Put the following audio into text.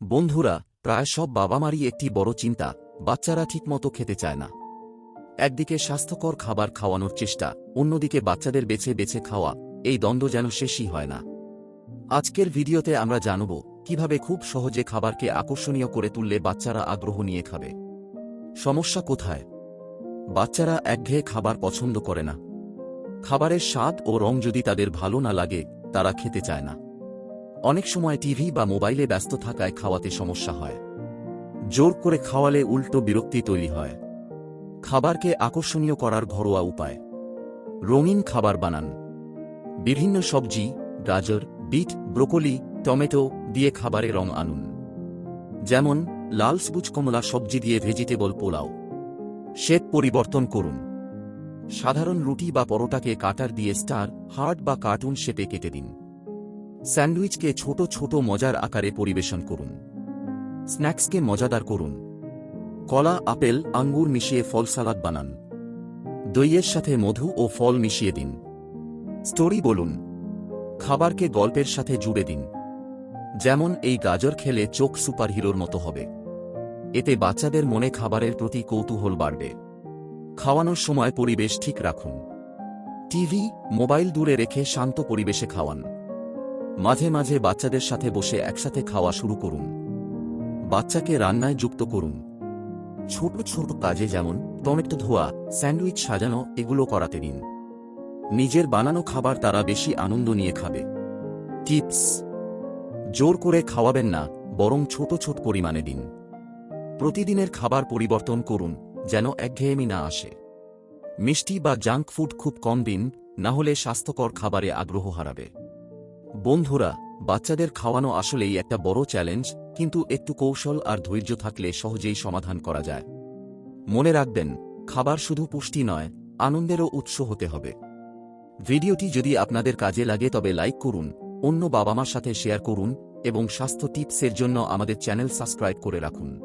বন্ধুরা, প্রায় সব বাবা মারই একটি বড় চিন্তা, বাচ্চারা ঠিকমতো খেতে চায় না। একদিকে স্বাস্থ্যকর খাবার খাওয়ানোর চেষ্টা, অন্যদিকে বাচ্চাদের বেছে বেছে খাওয়া, এই দ্বন্দ্ব যেন শেষই হয় না। আজকের ভিডিওতে আমরা জানব, কীভাবে খুব সহজে খাবারকে আকর্ষণীয় করে তুললে বাচ্চারা আগ্রহ নিয়ে খাবে। সমস্যা কোথায়? বাচ্চারা একঘেয়ে খাবার পছন্দ করে না। খাবারের স্বাদ ও রং যদি তাদের ভালো না লাগে, তারা খেতে চায় না। অনেক সময় টিভি বা মোবাইলে ব্যস্ত থাকায় খাওয়াতে সমস্যা হয়। জোর করে খাওয়ালে উল্টো বিরক্তি তৈরি হয়। খাবারকে আকর্ষণীয় করার ঘরোয়া উপায়। রঙিন খাবার বানান। বিভিন্ন সবজি, গাজর, বিট, ব্রোকলি, টমেটো দিয়ে খাবারে রং আনুন। যেমন, লাল সবুজ কমলা সবজি দিয়ে ভেজিটেবল পোলাও। শেপ পরিবর্তন করুন। সাধারণ রুটি বা পরোটাকে কাটার দিয়ে স্টার, হার্ট বা কার্টুন শেপে কেটে দিন। স্যান্ডউইচকে ছোট ছোট মজার আকারে পরিবেশন করুন। স্ন্যাক্সকে মজাদার করুন। কলা, আপেল, আঙ্গুর মিশিয়ে ফল সালাদ বানান। দইয়ের সাথে মধু ও ফল মিশিয়ে দিন। স্টোরি বলুন, খাবারকে গল্পের সাথে জুড়ে দিন। যেমন এই গাজর খেলে চোখ সুপারহিরোর মতো হবে। এতে বাচ্চাদের মনে খাবারের প্রতি কৌতূহল বাড়বে। খাওয়ানোর সময় পরিবেশ ঠিক রাখুন। টিভি, মোবাইল দূরে রেখে শান্ত পরিবেশে খাওয়ান। মাঝে মাঝে বাচ্চাদের সাথে বসে একসাথে খাওয়া শুরু করুন। বাচ্চাকে রান্নায় যুক্ত করুন। ছোট ছোট কাজে যেমন টমেটো ধোয়া, স্যান্ডউইচ সাজানো, এগুলো করাতে দিন। নিজের বানানো খাবার তারা বেশি আনন্দ নিয়ে খাবে। টিপস, জোর করে খাওয়াবেন না, বরং ছোট ছোট পরিমাণে দিন। প্রতিদিনের খাবার পরিবর্তন করুন, যেন একঘেয়েমি না আসে। মিষ্টি বা জাঙ্ক ফুড খুব কম দিন, না হলে স্বাস্থ্যকর খাবারে আগ্রহ হারাবে। বন্ধুরা, বাচ্চাদের খাওয়ানো আসলেই একটা বড় চ্যালেঞ্জ, কিন্তু একটু কৌশল আর ধৈর্য থাকলে সহজেই সমাধান করা যায়। মনে রাখবেন, খাবার শুধু পুষ্টি নয়, আনন্দেরও উৎস হতে হবে। ভিডিওটি যদি আপনাদের কাজে লাগে তবে লাইক করুন, অন্য বাবা মার সাথে শেয়ার করুন, এবং স্বাস্থ্য টিপসের জন্য আমাদের চ্যানেল সাবস্ক্রাইব করে রাখুন।